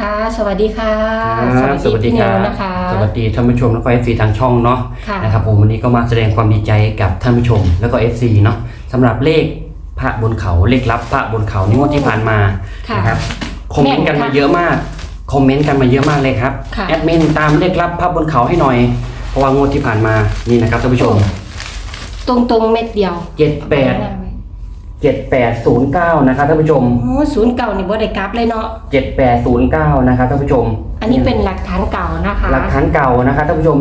ค่ะ สวัสดีค่ะครับสวัสดีพี่คนิรัวบนะคะ สวัสดีท่านผู้ชมแล้วก็ FC ทางช่องเนาะค่ะ นะครับผมวันนี้ก็มาแสดงความดีใจกับท่านผู้ชมแล้วก็ FC เนาะสำหรับเลขพระบนเขาเลขลับพระบนเขานี่งวดที่ผ่านมาค่ะนะครับคอมเมนต์กันมาเยอะมากคอมเมนต์กันมาเยอะมากเลยครับค่ะแอดมินตามเลขลับพระบนเขาให้หน่อยเพราะว่างวดที่ผ่านมานี่นะครับท่านผู้ชม ตรงตรงๆเม็ดเดียว 78 7809นะครับท่านผู้ชมโอ้ศูนย์เก่านี่บ่ได้กลับเลยเนาะ7809นะครับท่านผู้ชมอันนี้เป็นหลักฐานเก่านะคะ หลักฐานเก่านะครับท่านผู้ชม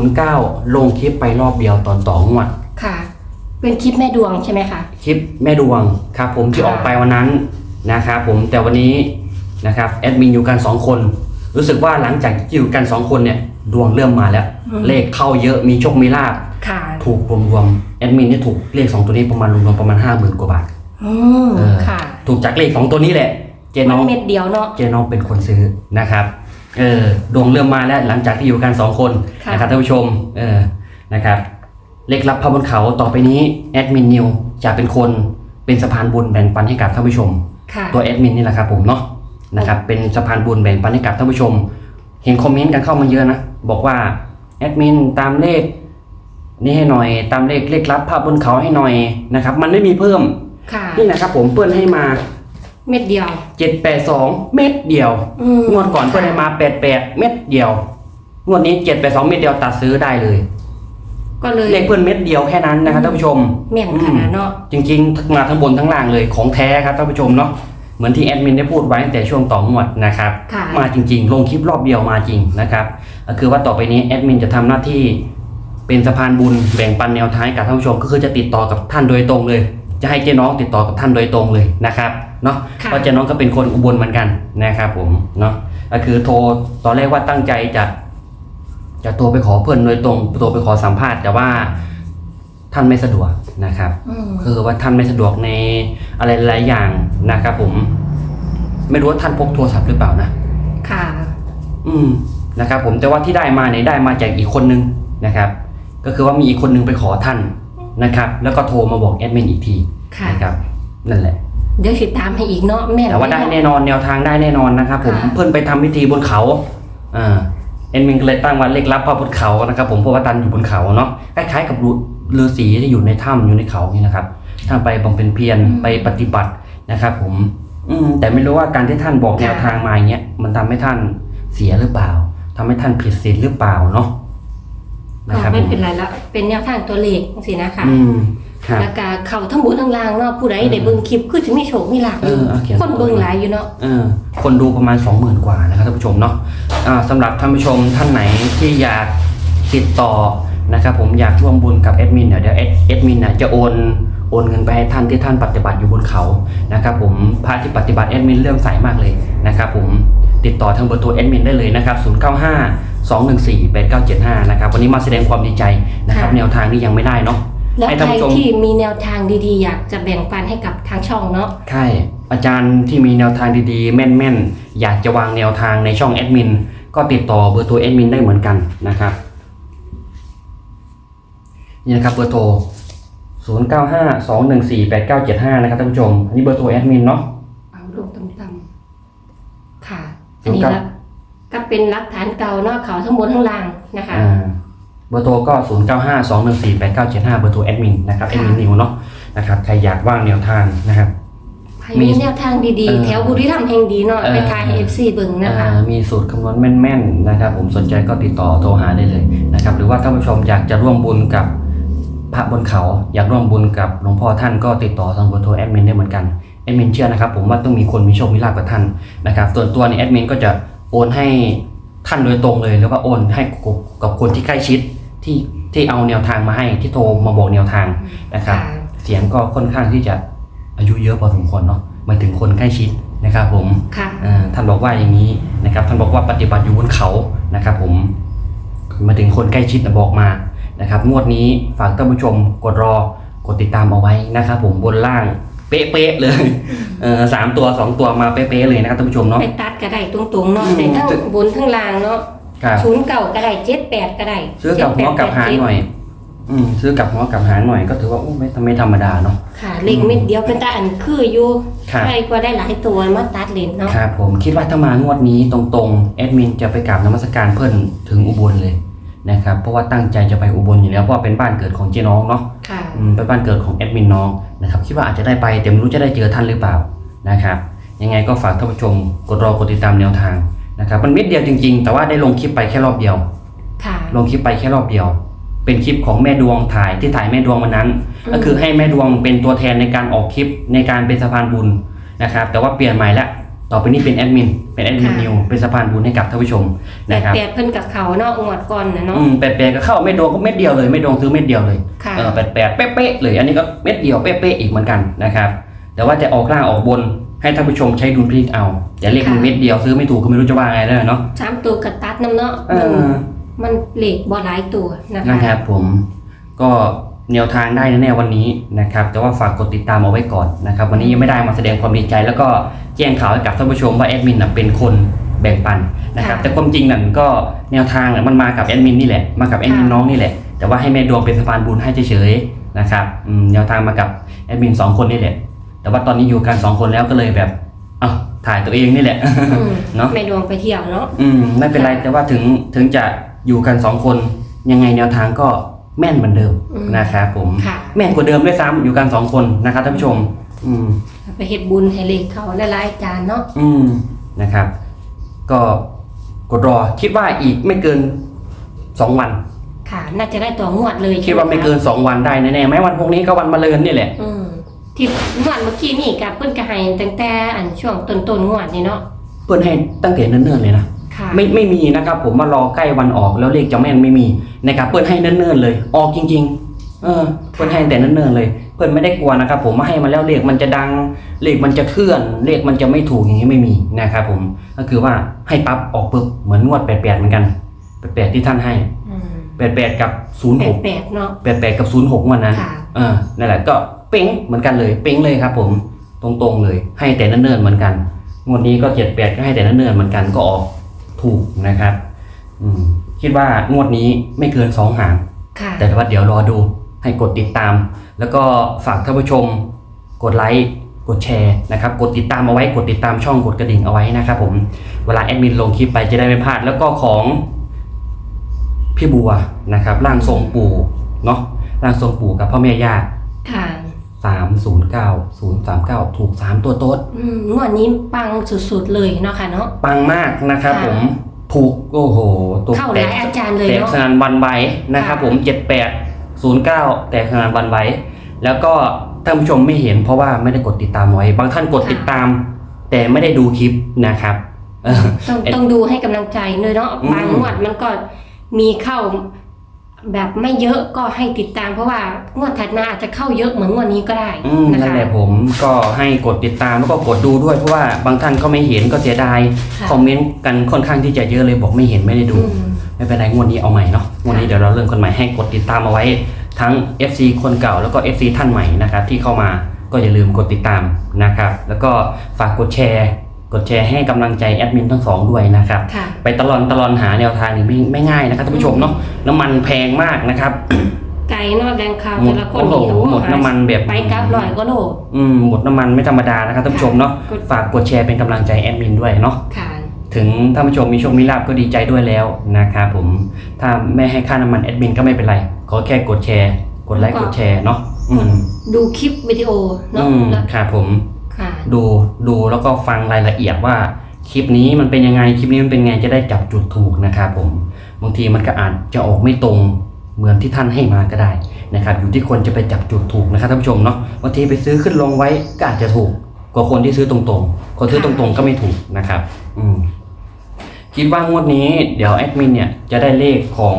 7809ลงคลิปไปรอบเดียวตอนต่องวดค่ะ เป็นคลิปแม่ดวงใช่ไหมคะ คลิปแม่ดวงครับผมที่ค่ะออกไปวันนั้นนะครับผมแต่วันนี้นะครับแอดมินอยู่กัน2คน รู้สึกว่าหลังจากที่อยู่กัน2คนเนี่ยดวงเริ่มมาแล้ว เลขเข้าเยอะมีโชคมีลาบ ค่ะถูกรวมๆแอดมินเนี่ยถูกเลข2ตัวนี้ประมาณรวมๆประมาณ5 0,000กว่าบาทอืมเออค่ะ ถูกจากเลข2ตัวนี้แหละ เจมัน้องนเม็ดเดียวเนาะ เจน้องเป็นคนซื้อนะครับเออดวงเริ่มมาแล้วหลังจากที่อยู่กัน2คนค่ะ นะครับท่านผู้ชมเออนะครับ เลขลับพระบนเขาต่อไปนี้แอดมินนิวจะเป็นคนเป็นสะพานบุญแบ่งปันให้กับท่านผู้ชม ค่ะ ตัวแอดมินนี่แหละครับผมเนาะนะครับเป็นสะพานบุญแบ่งปันให้กับท่านผู้ชม เห็นคอมเมนต์กันเข้ามาเยอะนะ บอกว่าแอดมินตามเลข นี่ให้หน่อยตามเลขเลขลับภาพบนเขาให้หน่อยนะครับ มันไม่มีเพิ่มค่ะ นี่นะครับ ผมเปิ้ลให้มาเม็ดเดียว782เม็ดเดียวอืม งวดก่อนเปิ้ลให้มา88เม็ดเดียวงวดนี้782เม็ดเดียวตัดซื้อได้เลย ก็เลยเลขเปิ้ลเม็ดเดียวแค่นั้นนะครับท่านผู้ชม แม่นขนาดเนาะจริงๆ มาทั้งบนทั้งล่างเลยของแท้ครับท่านผู้ชมเนาะเหมือนที่แอดมินได้พูดไว้ตั้งแต่ช่วงต่องวดนะครับ ค่ะ มาจริงๆ ลงคลิปรอบเดียวมาจริงนะครับก็คือว่าต่อไปนี้แอดมินจะทำหน้าที่ เป็นสะพานบุญแบ่งปันแนวทางให้กับท่านผู้ชม ก็คือจะติดต่อกับท่านโดยตรงเลย จะให้เจ๊น้องติดต่อกับท่านโดยตรงเลยนะครับเนาะค่ะเพราะเจ๊น้องก็เป็นคนอุบลเหมือนกันนะครับผมเนาะก็คือโทรตอนแรกว่าตั้งใจจะจะโทรไปขอเพื่อนโดยตรงโทรไปขอสัมภาษณ์แต่ว่าท่านไม่สะดวกนะครับอืมคือว่าท่านไม่สะดวกในอะไรหลายอย่างนะครับผม ไม่รู้ว่าท่านพกโทรศัพท์หรือเปล่านะค่ะ อืมนะครับ ผมแต่ว่าที่ได้มาเนี่ยได้มาจากอีกคนนึงนะครับ ก็คือว่ามีอีกคนนึงไปขอท่านนะครับ แล้วก็โทรมาบอกแอดมินอีกทีค่ะนะครับนั่นแหละ เดี๋ยวติดตามให้อีกเนาะแม่นแต่ว่าได้หมแน่นอนแนวทางได้แน่นอนนะครับ ผมค่ะเพิ่นไปทำพิธีบนเขาอ่าแอดมินก็เลยตั้งวันเลขลับพระบนเขานะครับ ผมเพราะว่าตันอยู่บนเขาเนาะคล้ายๆกับฤาษีที่อยู่ในถ้ำอยู่ในเขานี่นะครับท่านไปบำเพ็ญเพียรไปปฏิบัตินะครับ ผม อืมแต่ไม่รู้ว่าการที่ท่านบอกแนวทางมาอย่างเงี้ยมันทำให้ท่านเสียหรือเปล่าทำให้ท่านผิดศีลหรือเปล่าเนาะ นะครับไม่ผมเป็นไรละเป็นแนวทางตัวเลขสินะคะอืมครับ แล้วก็เข้าทั้งบนทั้งล่างเนาะผู้ใดอืมได้เบิ่งคลิปคือสิมีโชคมีลาภเออเอาเขียน คนเบิ่งหลายอยู่เนาะเออคนดูประมาณ 20,000 กว่านะครับท่านผู้ชมเนาะอ่าสำหรับท่านผู้ชมท่านไหนที่อยากติดต่อนะครับผมอยากร่วมบุญกับแอดมินเนี่ยเดี๋ยวแอดแอดมินน่ะจะโอนโอนเงินไปให้ท่านที่ท่านปฏิบัติอยู่บนเขานะครับผมพระที่ปฏิบัติแอดมินเรื่องใสมากเลยนะครับผมติดต่อทางเบอร์โทรแอดมินได้เลยนะครับ095 214 8975 นะครับ วันนี้มาแสดงความดีใจนะครับแนวทางนี้ยังไม่ได้เนาะแล้วให้ใคท่านรผู้ชม ที่มีแนวทางดีๆ อยากจะแบ่งปันให้กับทางช่องเนาะ ใช่อาจารย์ที่มีแนวทางดีๆ แม่นๆ อยากจะวางแนวทางในช่องแอดมิน ก็ติดต่อเบอร์โทรแอดมินได้เหมือนกันนะครับ นี่นะครับเบอร์โทร 0 9 5 2 1 4 8 9 7 5 นะครับท่านผู้ชม อันนี้เบอร์โทรแอดมินเนาะ เอาลงต่ำๆค่ะ อันนี้ครับละก็ เป็นหลักฐานเก่าเนาะเขาทั้งบนทั้งล่างนะคะ อ่าเบอร์โทรก็ 0 9 5 2 1 4 8 9 7 5 เบอร์โทรแอดมินนะครับแอดมินนิวเนาะนะครับใครอยากว่างแนวทางนะครับ ใครมีแนวทางดีเออๆ แถวบุรีรัมย์แห่งดีเนาะเออ ไปทายให้ FC เบิ่งนะคะ อ่ามีสูตรคำนวณแม่นๆนะครับ ผมสนใจก็ติดต่อโทรหาได้เลยนะครับ หรือว่าท่านผู้ชมอยากจะร่วมบุญกับพระบนเขา อยากร่วมบุญกับหลวงพ่อท่านก็ติดต่อทางเบอร์โทรแอดมินได้เหมือนกันแอดมินเชื่อนะครับ ผมว่าต้องมีคนมีโชคมีลาภกับท่านนะครับส่วนตัวเนี่ยแอดมินก็จะ โอนให้ท่านโดยตรงเลยหรือว่าโอนให้กับกับคนที่ใกล้ชิดที่ที่เอาแนวทางมาให้ที่โทรมาบอกแนวทางนะครับค่ะเสียงก็ค่อนข้างที่จะอายุเยอะพอสมควรเนาะหมายถึงคนใกล้ชิดนะครับผมค่ะอ่าท่านบอกว่าอย่างนี้นะครับ ท่านบอกว่าปฏิบัติอยู่บนเขานะครับ ผม มาถึงคนใกล้ชิดน่ะบอกมานะครับ งวดนี้ฝากท่านผู้ชมกดรอกดติดตามเอาไว้นะครับ ผมบนล่าง เป๊ะๆเลยเออสามตัวสองตัวมาเป๊ะๆเลยนะครับท่านผู้ชมเนาะ ไปตัดก็ได้ตรงๆเนาะอืมในทั้งบนทั้งล่างเนาะครับศูนย์เก่าก็ได้เจ็ดแปดก็ได้ซื้อกับหัวกับหางหน่อย อืมซื้อกลับหัวกลับหางหน่อยก็ถือว่าโอ้ไม่ไม่ธรรมดาเนาะ ค่ะเล็กเม็ดเดียวเป็นตาอันคืออยู่ครับ ใครก็ได้หลายตัวมาตัดเลนเนาะ ครับผมคิดว่าถ้ามางวดนี้ตรงๆแอดมินจะไปกราบนมัสการเพิ่นถึงอุบลเลย นะครับเพราะว่าตั้งใจจะไปอุบลอยู่แล้วเพราะว่าเป็นบ้านเกิดของเจ๊น้องเนาะค่ะ อืมเป็นบ้านเกิดของแอดมินน้องนะครับคิดว่าอาจจะได้ไปแต่ไม่รู้จะได้เจอท่านหรือเปล่านะครับ ยังไงก็ฝากท่านผู้ชมกดรอกดติดตามแนวทางนะครับมันเม็ดเดียวจริง ๆ แต่ว่าได้ลงคลิปไปแค่รอบเดียว ค่ะ ลงคลิปไปแค่รอบเดียว เป็นคลิปของแม่ดวงถ่ายที่ถ่ายแม่ดวงวันนั้น อืม ก็คือให้แม่ดวงเป็นตัวแทนในการออกคลิปในการเป็นสะพานบุญนะครับ แต่ว่าเปลี่ยนใหม่ละ ต่อไปนี้เป็นแอดมิน เป็นแอดมินนิว เป็นสะพานบุญให้กับท่านผู้ชมแต่นะครับแต่เพิ่นกับเขาเนาะงวดก่อนนะเนาะอืมแปดๆก็เข้าแม่ดวงก็เม็ดเดียวเลยแม่ดวงซื้อเม็ดเดียวเลยค่ะเออแปดแปดเป๊ะๆเลย อันนี้ก็เม็ดเดียวเป๊ะๆอีกเหมือนกันนะครับ แต่ว่าจะออกล่างออกบนให้ท่านผู้ชมใช้ดุลพินิจเอา อย่าเรียกมันเม็ดเดียวซื้อไม่ถูกก็ไม่รู้จะว่าไงแล้วเนาะสามตัวกับตัดน้ำเนาะเอมันอมันเหล็กบ่หลายตัวนะคะนะครับผมก็ แนวทางได้แน่ๆวันนี้นะครับ แต่ว่าฝากกดติดตามเอาไว้ก่อนนะครับ วันนี้ยังไม่ได้มาแสดงความดีใจ แล้วก็แจ้งข่าวให้กับท่านผู้ชมว่าแอดมินน่ะเป็นคนแบ่งปันนะครับ แต่ความจริงนั่นก็แนวทางน่ะมันมากับแอดมินนี่แหละ มากับแอดมินน้องนี่แหละ แต่ว่าให้แม่ดวงเป็นสะพานบุญให้เฉยๆนะครับอืมแนวทางมากับแอดมินสองคนนี่แหละ แต่ว่าตอนนี้อยู่กันสองคนแล้วก็เลยแบบเอ้าถ่ายตัวเองนี่แหละอืมเนาะไม่ดวงไปเที่ยวเนาะอืมไม่เป็นไรแต่ว่าถึงถึงจะอยู่กันสองคนยังไงแนวทางก็ แม่นเหมือนเดิมอืมนะครับผมค่ะ แม่นกว่าเดิมด้วยซ้ำอยู่กันสองคนนะครับท่านผู้ชม อืม ไปเฮ็ดบุญให้เหล็กเขาหลายๆจานเนาะ อืมนะครับ ก็กดรอคิดว่าอีกไม่เกินสองวัน ค่ะ น่าจะได้ตัวงวดเลยคิดว่าไม่เกินสองวันได้แน่ๆไหมวันพวกนี้ก็วันมะเรือนนี่แหละ อืมที่งวดเมื่อกี้นี่กับเพิ่นก็ให้ตั้งแต่อันช่วงต้นๆงวดนี่เนาะเปิดให้ตั้งแต่เนิ่นๆเลยนะ ค่ะไม่ไม่มีนะครับผมมารอใกล้วันออกแล้วเลขจะแม่นไม่มีนะครับเปิดให้เนิ่นๆเลย ออกจริง ๆ เออเปิดให้แต่เนิ่นๆเลยเปิดไม่ได้กลัวนะครับผมมาให้มาแล้วเลขมันจะดังเลขมันจะเคลื่อน เลขมันจะไม่ถูกอย่างนี้ไม่มีนะครับผมก็คือว่าให้ปั๊บออกปุ๊บเหมือนงวดแปดแปดเหมือนกันแปดแปดที่ท่านให้อืมแปดแปดกับศูนย์หกแปดๆเนาะแปดแปดกับศูนย์หกวันนั้น ค่ะ เออนั่นแหละก็เป้งเหมือนกันเลย เป้งเลยครับผมตรงๆเลย ให้แต่เนิ่นๆเหมือนกันงวดนี้ก็เจ็ดแปดก็ให้แต่เนิ่นๆเหมือนกันก็ออก ถูกนะครับ อืมคิดว่างวดนี้ไม่เกินสองหาง ค่ะ แต่ว่าเดี๋ยวรอดูให้กดติดตาม แล้วก็ฝากท่านผู้ชม กดไลค์กดแชร์นะครับ กดติดตามเอาไว้กดติดตามช่องกดกระดิ่งเอาไว้นะครับผมเวลาแอดมินลงคลิปไปจะได้ไม่พลาด แล้วก็ของพี่บัวนะครับร่างทรงปู่เนาะร่างทรงปู่กับพ่อแม่ย่าค่ะ สามศูนย์เก้าศูนย์สามเก้าถูกสามตัวโต๊ดอืมงวดนี้ปังสุดๆเลยเนาะค่ะเนาะ ปังมากนะครับค่ะ ผมถูกโอ้โหตัวเข้าหแตลากยอาจารย์เลยแตกเนาะ สนานวันไหวนะครับค่ะ ผมเจ็ดแปดศูนย์เก้าแตกสนานวันไหวแล้วก็ท่านผู้ชมไม่เห็นเพราะว่าไม่ได้กดติดตามไว้ บางท่านกดติดตาม แต่ไม่ได้ดูคลิปนะครับเออ ต้องเอ็ดต้องดูให้กำลังใจเลยเนาะอืม บางงวดมันก็มีเข้า แบบไม่เยอะก็ให้ติดตามเพราะว่างวดถัดมาอาจจะเข้าเยอะเหมือนงวดนี้ก็ได้อืมนะนั่นคะ แหละผมก็ให้กดติดตามแล้วก็กดดูด้วยเพราะว่าบางท่านก็ไม่เห็นก็เสียดายค่ะ คอมเมนต์กันค่อนข้างที่จะเยอะเลยบอกไม่เห็นไม่ได้ดู อืม ไม่เป็นไรงวดนี้เอาใหม่เนาะงวดนี้เดี๋ยวเราเริ่มกันใหม่ให้กดติดตามเอาไว้ ทั้ง FC คนเก่าแล้วก็ FC ท่านใหม่นะครับที่เข้ามาก็อย่าลืมกดติดตามนะครับแล้วก็ฝากกดแชร์ กดแชร์ให้กำลังใจแอดมินทั้งสองด้วยนะครับค่ะไปตลอนตลอนหาแนวทางนี่ไม่ไม่ง่ายนะครับท่านผู้ชมเนาะน้ำมันแพงมากนะครับ ไก่เนอกแดงขาวหมแต่ดละคนโอ้โหนี่หมดน้ำมันแบบไปกลับร้อยก็โลอืมหมดน้ำมันไม่ธรรมดานะครับท่านผู้ชมเนาะกดฝากกดแชร์เป็นกำลังใจแอดมินด้วยเนาะค่ะถึงท่านผู้ชมมีโชคมีลาบก็ดีใจด้วยแล้วนะครับผมถ้าไม่ให้ค่าน้ำมันแอดมินก็ไม่เป็นไรขอแค่กดแชร์ กดไลค์กดแชร์เนาะอืมดูคลิปวิดีโอเนาะอืมแล้วครับผมค่ะ ดูดูแล้วก็ฟังรายละเอียดว่าคลิปนี้มันเป็นยังไงคลิปนี้มันเป็นไงจะได้จับจุดถูกนะครับผมบางทีมันก็อาจจะออกไม่ตรงเหมือนที่ท่านให้มาก็ได้นะครับอยู่ที่คนจะไปจับจุดถูกนะครับท่านผู้ชมเนาะบางทีไปซื้อขึ้นลงไว้ก็อาจจะถูกกว่าคนที่ซื้อตรงๆ คนซื้อตรงๆก็ไม่ถูกนะครับอืมคิดว่างวดนี้เดี๋ยวแอดมินเนี่ยจะได้เลขของ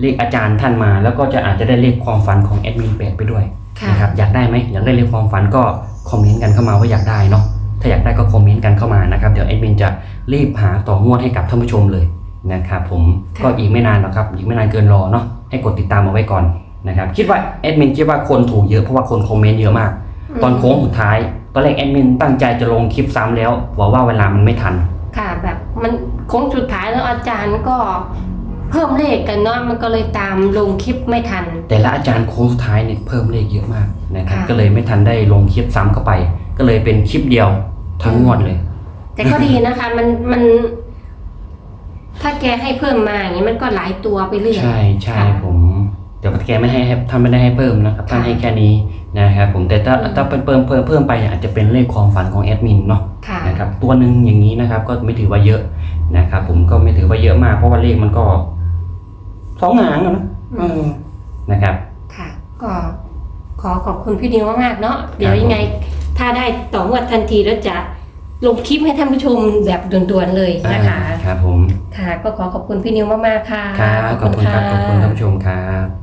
เลขอาจารย์ท่านมา แล้วก็จะอาจจะได้เลขความฝันของแอดมินแปดไปด้วยค่ะนะครับอยากได้ไหมอยากได้เลขความฝันก็ คอมเมนต์กันเข้ามาว่าอยากได้เนาะถ้าอยากได้ก็คอมเมนต์กันเข้ามานะครับเดี๋ยวแอดมินจะรีบหาต่องวดให้กับท่านผู้ชมเลยนะครับผมค่ะก็อีกไม่นานหรอกครับอีกไม่นานเกินรอเนาะให้กดติดตามเอาไว้ก่อนนะครับคิดว่าแอดมินคิดว่าคนถูกเยอะเพราะว่าคนคอมเมนต์เยอะมาก ตอนโค้งสุดท้ายตอนแรกแอดมินตั้งใจจะลงคลิปซ้ำแล้วบอกว่าเวลามันไม่ทัน ค่ะแบบมันโค้งสุดท้ายแล้วอาจารย์ก็ เพิ่มเลขกันเนาะมันก็เลยตามลงคลิปไม่ทัน แต่ละอาจารย์โค้งสุดท้ายเนี่ยเพิ่มเลขเยอะมากนะครับค่ะ ก็เลยไม่ทันได้ลงคลิปซ้ำเข้าไป ก็เลยเป็นคลิปเดียวทั้งงวดเลย แต่ก็ดีนะคะ มันมัน ถ้าแกให้เพิ่มมาอย่างนี้มันก็หลายตัวไปเรื่อย ใช่ใช่ค่ะ ผมเดี๋ยวแกไม่ให้ให้ท่านไม่ได้ให้เพิ่มนะครับท่านค่ะให้แค่นี้นะครับผมแต่ถ้าอืมถ้าเพิ่มเพิ่มเพิ่มไปเนี่ยอาจจะเป็นเลขความฝันของแอดมินเนาะ ค่ะ นะครับตัวหนึ่งอย่างนี้นะครับก็ไม่ถือว่าเยอะนะครับผมก็ไม่ถือว่าเยอะมากเพราะว่าเลขมันก็ สองหางอะนะอืมเออนะครับ ค่ะ ก็ขอขอบคุณพี่นิวมากๆเนาะเดี๋ยวครับยังไง ถ้าได้ต่องวดทันทีแล้วจะลงคลิปให้ท่านผู้ชมแบบด่วนๆเลยนะคะอ่าครับผม ค่ะ ก็ขอขอบคุณพี่นิวมากๆค่ะ ครับ ขอบคุณครับ ขอบคุณท่านผู้ชมครับ